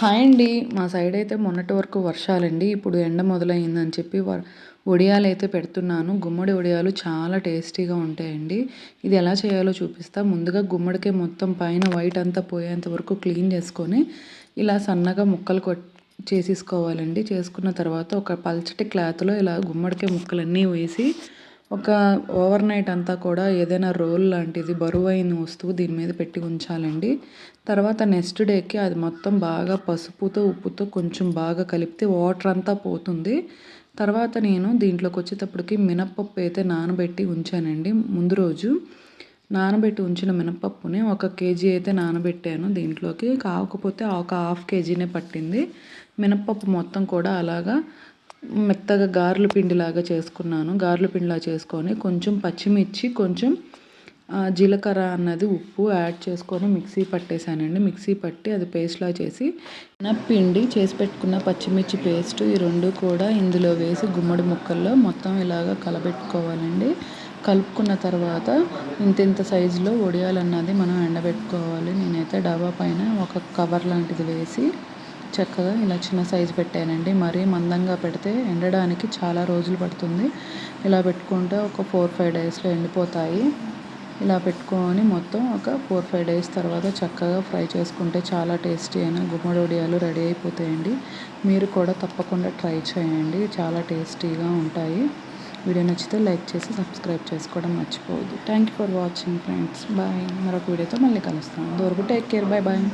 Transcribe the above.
Hi అండి. మా side అయితే మొన్నటి వరకు వర్షాలండి. ఇప్పుడు ఎండ మొదలైందని చెప్పి వడియాలు అయితే పెడుతున్నాను. గుమ్మడి వడియాలు చాలా టేస్టీగా ఉంటాయండి. ఇది ఎలా చేయాలో చూపిస్తా. ముందుగా గుమ్మడికే మొత్తం పైన వైట్ అంతా పోయేంత వరకు క్లీన్ చేసుకొని ఇలా సన్నగా ముక్కలు కొట్ చేసేసుకోవాలండి. చేసుకున్న తర్వాత ఒక పల్చటి క్లాత్లో ఇలా గుమ్మడికాయ ముక్కలన్నీ వేసి ఒక ఓవర్ నైట్ అంతా కూడా ఏదైనా రోల్ లాంటిది బరువైన వస్తువు దీని మీద పెట్టి ఉంచాలండి. తర్వాత నెక్స్ట్ డేకి అది మొత్తం బాగా పసుపుతో ఉప్పుతో కొంచెం బాగా కలిపితే వాటర్ అంతా పోతుంది. తర్వాత నేను దీంట్లోకి వచ్చేటప్పటికి మినప్పప్పు అయితే నానబెట్టి ఉంచానండి. ముందు రోజు నానబెట్టి ఉంచిన మినపప్పుని ఒక కేజీ అయితే నానబెట్టాను దీంట్లోకి. కాకపోతే ఒక హాఫ్ కేజీనే పట్టింది. మినపప్పు మొత్తం కూడా అలాగా మెత్తగా గార్లు పిండిలాగా చేసుకున్నాను. గార్లు పిండిలా చేసుకొని కొంచెం పచ్చిమిర్చి కొంచెం జీలకర్ర అన్నది ఉప్పు యాడ్ చేసుకొని మిక్సీ పట్టేశానండి మిక్సీ పట్టి అది పేస్ట్లా చేసి పిండి చేసి పెట్టుకున్న పచ్చిమిర్చి పేస్ట్ ఈ రెండు కూడా ఇందులో వేసి గుమ్మడి ముక్కల్లో మొత్తం ఇలాగ కలబెట్టుకోవాలండి. కలుపుకున్న తర్వాత ఇంత ఇంత సైజులో వడియాలన్నది మనం ఎండబెట్టుకోవాలి. నేనైతే డబా పైన ఒక కవర్ లాంటిది వేసి చక్కగా ఇలా చిన్న సైజు పెట్టానండి. మరీ మందంగా పెడితే ఎండడానికి చాలా రోజులు పడుతుంది. ఇలా పెట్టుకుంటే ఒక ఫోర్ ఫైవ్ డేస్లో ఎండిపోతాయి. ఇలా పెట్టుకొని మొత్తం ఒక ఫోర్ ఫైవ్ డేస్ తర్వాత చక్కగా ఫ్రై చేసుకుంటే చాలా టేస్టీ అయిన గుమ్మడి వడియాలు రెడీ అయిపోతాయండి. మీరు కూడా తప్పకుండా ట్రై చేయండి. చాలా టేస్టీగా ఉంటాయి. వీడియో నచ్చితే లైక్ చేసి సబ్స్క్రైబ్ చేసుకోవడం మర్చిపోవద్దు. Thank you for watching friends. Bye. మరొక వీడియోతో మళ్ళీ కలుస్తాను దొరకు టేక్ కేర్. Bye bye.